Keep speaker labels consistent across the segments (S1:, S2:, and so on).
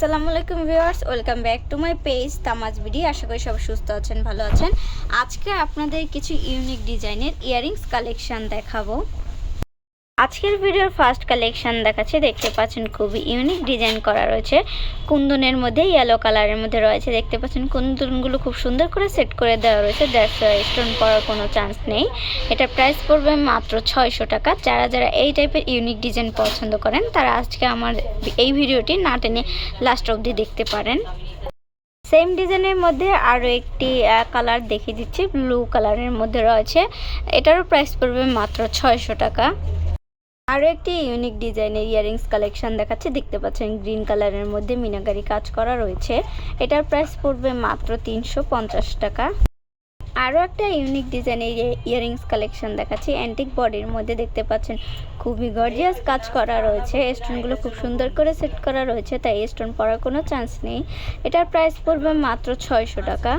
S1: আসসালামু আলাইকুম viewers, welcome back to my page Tamaj BD. আশা করি সব সুস্থ আছেন, ভালো আছেন। আজকে আপনাদের কিছু ইউনিক ডিজাইনের ইয়ারিংস কালেকশান দেখাবো। আজকের ভিডিওর ফার্স্ট কালেকশন দেখাচ্ছি, দেখতে পাচ্ছেন খুবই ইউনিক ডিজাইন করা রয়েছে। কুন্দনের মধ্যে ইয়েলো কালারের মধ্যে রয়েছে, দেখতে পাচ্ছেন কুন্দনগুলো খুব সুন্দর করে সেট করে দেওয়া রয়েছে দ্যাটস স্টোন পড়ার কোনো চান্স নেই। এটা প্রাইস পড়বে মাত্র ছয়শো টাকা। যারা যারা এই টাইপের ইউনিক ডিজাইন পছন্দ করেন, তারা আজকে আমার এই ভিডিওটি না টেনে লাস্ট অবধি দেখতে পারেন। সেম ডিজাইনের মধ্যে আরও একটি কালার দেখিয়ে দিচ্ছি ব্লু কালারের মধ্যে রয়েছে। এটারও প্রাইস পড়বে মাত্র ছয়শো টাকা। আরও একটি ইউনিক ডিজাইনের ইয়ারিংস কালেকশন দেখাচ্ছে। দেখতে পাচ্ছেন গ্রিন কালারের মধ্যে মিনাকারি কাজ করা রয়েছে। এটার প্রাইস পড়বে মাত্র তিনশো পঞ্চাশ টাকা। আরও একটা ইউনিক ডিজাইনের ইয়ারিংস কালেকশন দেখাচ্ছি। অ্যান্টিক বডির মধ্যে দেখতে পাচ্ছেন খুবই গর্জিয়াস কাজ করা রয়েছে। স্টোনগুলো খুব সুন্দর করে সেট করা রয়েছে, তাই স্টোন পরার কোনো চান্স নেই। এটার প্রাইস পড়বে মাত্র ছয়শো টাকা।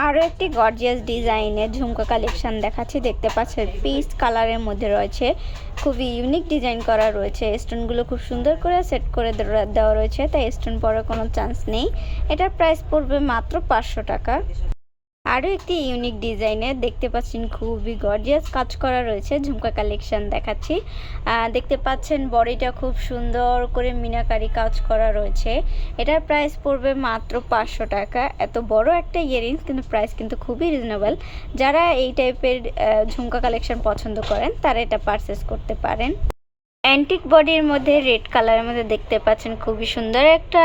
S1: আরও একটি গর্জিয়াস ডিজাইনের ঝুমকা কালেকশন দেখাচ্ছি। দেখতে পাচ্ছেন পিস কালারের মধ্যে রয়েছে। খুবই ইউনিক ডিজাইন করা রয়েছে। স্টোনগুলো খুব সুন্দর করে সেট করে দেওয়া- রয়েছে, তাই স্টোন পরার কোনো চান্স নেই। এটার প্রাইস পড়বে মাত্র পাঁচশো টাকা। আরও একটি ইউনিক ডিজাইনের দেখতে পাচ্ছেন, খুবই গর্জিয়াস কাজ করা রয়েছে, ঝুমকা কালেকশন দেখাচ্ছি। দেখতে পাচ্ছেন বডিটা খুব সুন্দর করে মিনাকারি কাজ করা রয়েছে। এটার প্রাইস পড়বে মাত্র পাঁচশো টাকা। এত বড় একটা ইয়ারিংস কিন্তু প্রাইস কিন্তু খুবই রিজনেবল যারা এই টাইপের ঝুমকা কালেকশন পছন্দ করেন, তারা এটা পারচেস করতে পারেন। অ্যান্টিক বডির মধ্যে রেড কালারের মধ্যে দেখতে পাচ্ছেন, খুবই সুন্দর একটা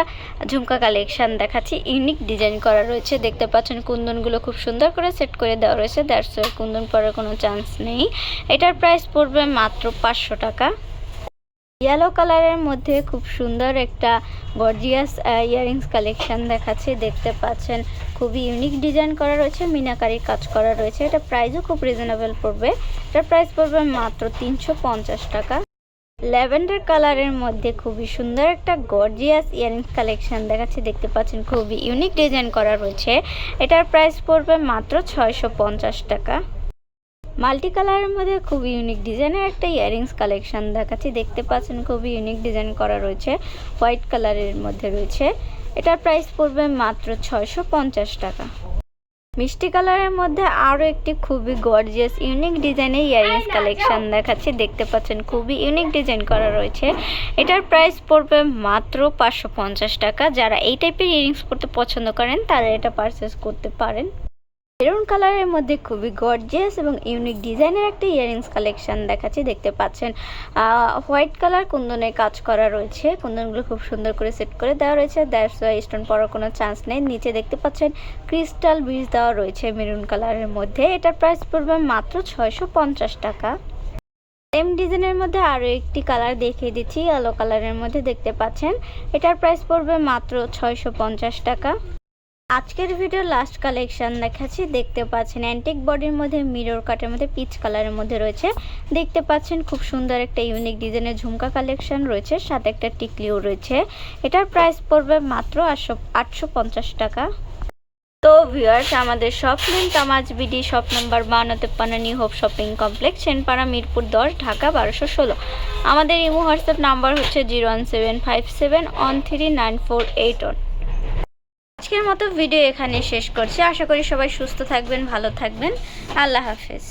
S1: ঝুমকা কালেকশন দেখাচ্ছি। ইউনিক ডিজাইন করা রয়েছে, দেখতে পাচ্ছেন কুন্দনগুলো খুব সুন্দর করে সেট করে দেওয়া রয়েছে দ্যাটস কুন্দন পরার কোনো চান্স নেই। এটার প্রাইস পড়বে মাত্র পাঁচশো টাকা। ইয়েলো কালারের মধ্যে খুব সুন্দর একটা গর্জিয়াস ইয়ারিংস কালেকশন দেখাচ্ছে, দেখতে পাচ্ছেন খুবই ইউনিক ডিজাইন করা রয়েছে, মিনাকারির কাজ করা রয়েছে। এটা প্রাইসও খুব রিজনেবল পড়বে। এটার প্রাইস পড়বে মাত্র তিনশো পঞ্চাশ টাকা। ল্যাভেন্ডার কালারের মধ্যে খুবই সুন্দর একটা গর্জিয়াস ইয়ারিংস কালেকশন দেখাচ্ছে, দেখতে পাচ্ছেন খুবই ইউনিক ডিজাইন করা রয়েছে। এটার প্রাইস পড়বে মাত্র ছয়শো পঞ্চাশ টাকা। মাল্টি কালারের মধ্যে খুবই ইউনিক ডিজাইনের একটা ইয়ারিংস কালেকশন দেখাচ্ছি, দেখতে পাচ্ছেন খুবই ইউনিক ডিজাইন করা রয়েছে, হোয়াইট কালারের মধ্যে রয়েছে। এটার প্রাইস পড়বে মাত্র ছয়শো পঞ্চাশ টাকা। মিষ্টি কালারের মধ্যে আরও একটি খুবই গর্জিয়াস ইউনিক ডিজাইনের ইয়ারিংস কালেকশন দেখাচ্ছি। দেখতে পাচ্ছেন, খুবই ইউনিক ডিজাইন করা রয়েছে। এটার প্রাইস পড়বে মাত্র পাঁচশো পঞ্চাশ টাকা। যারা এই টাইপের ইয়ারিংস করতে পছন্দ করেন, তারা এটা পারচেস করতে পারেন। মেরুন কালারের মধ্যে খুবই গর্জিয়াস এবং ইউনিক ডিজাইনের একটা ইয়ারিংস কালেকশন দেখাচ্ছি, দেখতে পাচ্ছেন। হোয়াইট কালার কুন্দনের কাজ করা রয়েছে। কুন্দনগুলো খুব সুন্দর করে সেট করে দেওয়া রয়েছে। দ্যাটস ওয়াই স্টোন পড়ার কোনো চান্স নেই। নিচে দেখতে পাচ্ছেন ক্রিস্টাল ব্রিজ দেওয়া রয়েছে মেরুন কালারের মধ্যে। এটার প্রাইস পড়বে মাত্র ছয়শো পঞ্চাশ টাকা। সেম ডিজাইনের মধ্যে আরও একটি কালার দেখিয়ে দিচ্ছি ইয়েলো কালারের মধ্যে দেখতে পাচ্ছেন। এটার প্রাইস পড়বে মাত্র ছয়শো পঞ্চাশ টাকা। আজকের ভিডিও লাস্ট কালেকশন দেখাচ্ছি। দেখতে পাচ্ছেন অ্যান্টিক বডির মধ্যে মিরর কাটের মধ্যে পিচ কালারের মধ্যে রয়েছে। দেখতে পাচ্ছেন খুব সুন্দর একটা ইউনিক ডিজাইনের ঝুমকা কালেকশন রয়েছে, সাথে একটা টিকলিও রয়েছে। এটার প্রাইস পড়বে মাত্র আটশো আটশো টাকা। তো ভিউয়ার্স আমাদের shop link Tamaj BD shop number বান্ন তেপ্পান্ন new hope shopping complex Senpara, Mirpur দশ ঢাকা বারোশো ষোলো। আমাদের ইমো হোয়াটসঅ্যাপ নাম্বার হচ্ছে zero one seven five seven one three nine four eight one. আজকের মতো ভিডিও এখানে শেষ করছি। আশা করি সবাই সুস্থ থাকবেন, ভালো থাকবেন। আল্লাহ হাফেজ।